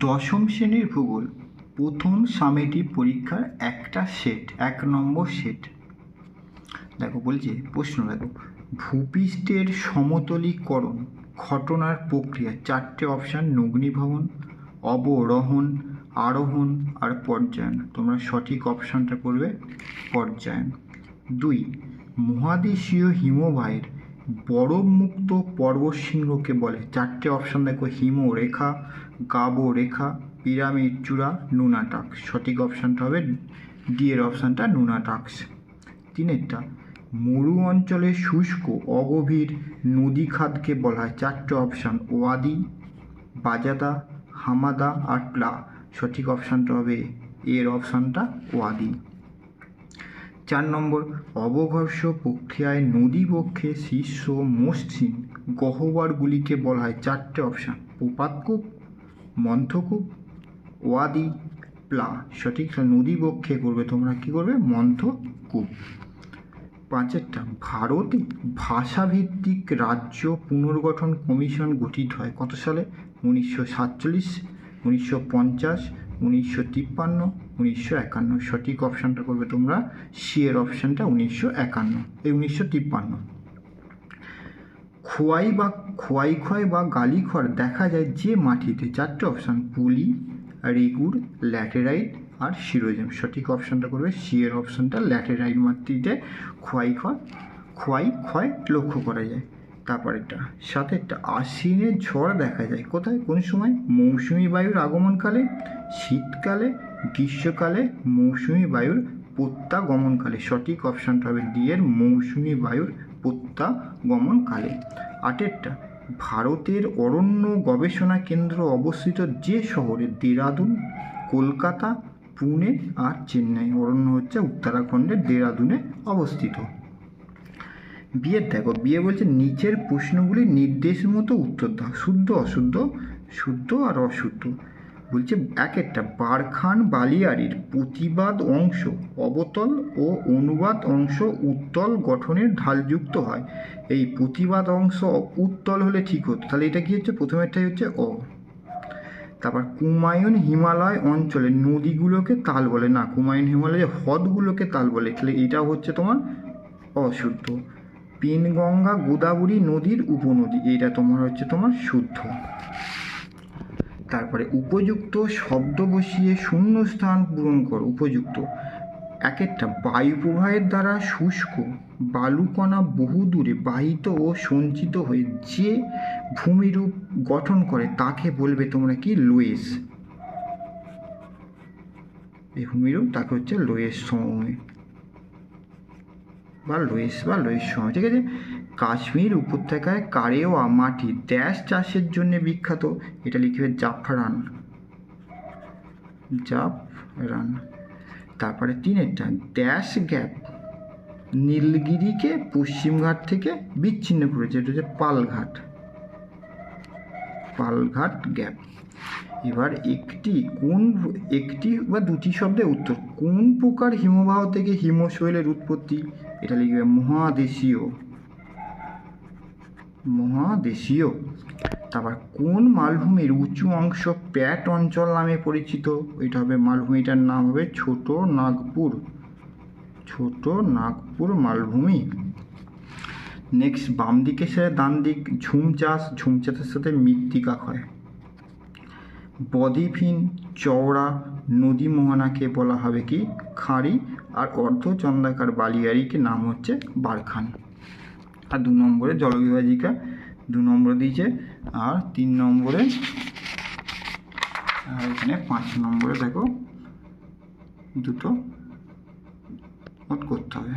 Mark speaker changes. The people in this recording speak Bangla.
Speaker 1: দশম শ্রেণির ভূগোল, প্রথম সামেটিক পরীক্ষার একটা সেট, এক নম্বর সেট। দেখো বলছে, প্রশ্ন দেখো, ভূপৃষ্ঠের সমতলীকরণ, ঘটনার প্রক্রিয়া, চারটে অপশান, নগ্নীভবন, অবরোহণ, আরোহণ আর পর্যায়ন। তোমরা সঠিক অপশানটা করবে, পর্যায়ন। দুই, মহাদেশীয় হিমবাহের বরফমুক্ত পর্বতশৃঙ্গকে বলে। চারটে অপশান দেখো হিমরেখা গাবো রেখা, পিরামিড চূড়া নুনাটাক্স সঠিক অপশানটা হবে ডি এর অপশানটা নুনাটাক্স তিনেরটা, মরু অঞ্চলে শুষ্ক, অগভীর নদী খাতকে বলা হয়। চারটে অপশান ওয়াদি বাজাদা হামাদা আর প্লা। সঠিক অপশানটা হবে এর অপশানটা ওয়াদি। চার নম্বর, অবঘর্ষ প্রক্রিয়ায় নদী বক্ষে শীর্ষ মসৃণ গহ্বরগুলিকে বলা হয় চারটে অপশান, প্রপাতকূপ, মন্থকূপ, ওয়াদি, প্লা। সঠিক নদী বক্ষে করবে, তোমরা কি করবে? মন্থকূপ। পাঁচেরটা, ভারতে ভাষাভিত্তিক রাজ্য পুনর্গঠন কমিশন গঠিত হয় কত সালে? উনিশশো সাতচল্লিশ, উনিশশো পঞ্চাশ উনিশশো তিপ্পান্ন, উনিশশো একান্ন। সঠিক অপশানটা করবে তোমরা সি এর অপশানটা উনিশশো একান্ন। এই উনিশশো তিপ্পান্ন। খোয়াই বা খোয়াই খোয়াই বা গালিখড় দেখা যায় যে মাটিতে চারটে অপশান পুলি, রেগুর, ল্যাটেরাইট আর শিরোজেম। সঠিক অপশানটা করবে সি এর অপশানটা ল্যাটেরাইট মাটিতে খোয়াই খড় খোয়াই ক্ষয় লক্ষ্য করা যায়। তারপরেরটা, সাথেরটা, আশ্বিনের ঝড় দেখা যায়। কোথায়? কোন সময়? মৌসুমি বায়ুর আগমনকালে, শীতকালে, গ্রীষ্মকালে, মৌসুমি বায়ুর প্রত্যাগমনকালে। সঠিক অপশানটা হবে ডি এর মৌসুমি বায়ুর প্রত্যাগমনকালে। আটেরটা, ভারতের অরণ্য গবেষণা কেন্দ্র অবস্থিত যে শহরে দেরাদুন, কলকাতা, পুনে আর চেন্নাই, অরণ্য হচ্ছে উত্তরাখণ্ডের দেরাদুনে অবস্থিত। বিয়ের দেখো, বিয়ে বলছে নিচের প্রশ্নগুলি নির্দেশ মতো উত্তর দাও, শুদ্ধ, অশুদ্ধ, শুদ্ধ আর অশুদ্ধ। বলছে এক একটা, বারখান বালিয়ারির প্রতিবাদ অংশ, অবতল ও অনুবাদ অংশ উত্তল গঠনের ঢালযুক্ত হয়। এই প্রতিবাদ অংশ উত্তল হলে ঠিক হতো। তাহলে এটা কি হচ্ছে? প্রথমেরটাই হচ্ছে অ। তারপর কুমায়ুন হিমালয় অঞ্চলে নদীগুলোকে তাল বলে। না, কুমায়ুন হিমালয়ে হ্রদগুলোকে তাল বলে। তাহলে এটা হচ্ছে তোমার অশুদ্ধ। পিনগঙ্গা গোদাবরী নদীর উপনদী, এইটা তোমার হচ্ছে তোমার শুদ্ধ। তারপরে উপযুক্ত শব্দ বসিয়ে শূন্য স্থান পূরণ করো, উপযুক্ত। এক একটা বায়ু প্রবাহের দ্বারা শুষ্ক, বালুকণা বহু দূরে বাহিত ও সঞ্চিত হয়ে যে ভূমিরূপ গঠন করে, তাকে বলবে তোমরা কি? লোয়েস। এই ভূমিরূপ, তাকে হচ্ছে লোয়েস সমভূমি। বা লোয়েস বা লোয়েস সময়। ঠিক আছে? কাশ্মীর উপত্যকায় কারেওয়া মাটি ড্যাশ চাষের জন্য বিখ্যাত। এটা লিখবে জাফরান। জাফরান। তারপরে তিনেরটা ড্যাশ গ্যাপ। নীলগিরিকে পশ্চিমঘাট থেকে বিচ্ছিন্ন করেছে। এটা হচ্ছে পালঘাট। পালঘাট গ্যাপ। এবার একটি, কোন, একটি বা দুটি শব্দের উত্তর। কোন প্রকার হিমবাহ থেকে হিমশৈলের উৎপত্তি? এটা লিখবে মহাদেশীয়। মহাদেশীয়। তারপর কোন মালভূমির উঁচু অংশ প্যাট অঞ্চল নামে পরিচিত? এটা হবে মালভূমিটার নাম হবে ছোট নাগপুর। ছোট নাগপুর মালভূমি। নেক্সট বাম দিকের সাথে ডান দিক ঝুম চাষ ঝুম চাষের সাথে মৃত্তিকা ক্ষয় বদ্বীপহীন চওড়া নদী মোহনাকে বলা হবে কি? খাঁড়ি। আর অর্ধচন্দ্রাকার বালিয়ারিকে নাম হচ্ছে বারখান। আর দু নম্বরে জলবিভাজিকা দু নম্বরে দিয়েছে। আর তিন নম্বরে, আর এখানে পাঁচ নম্বরে দেখো, দুটো করতে হবে।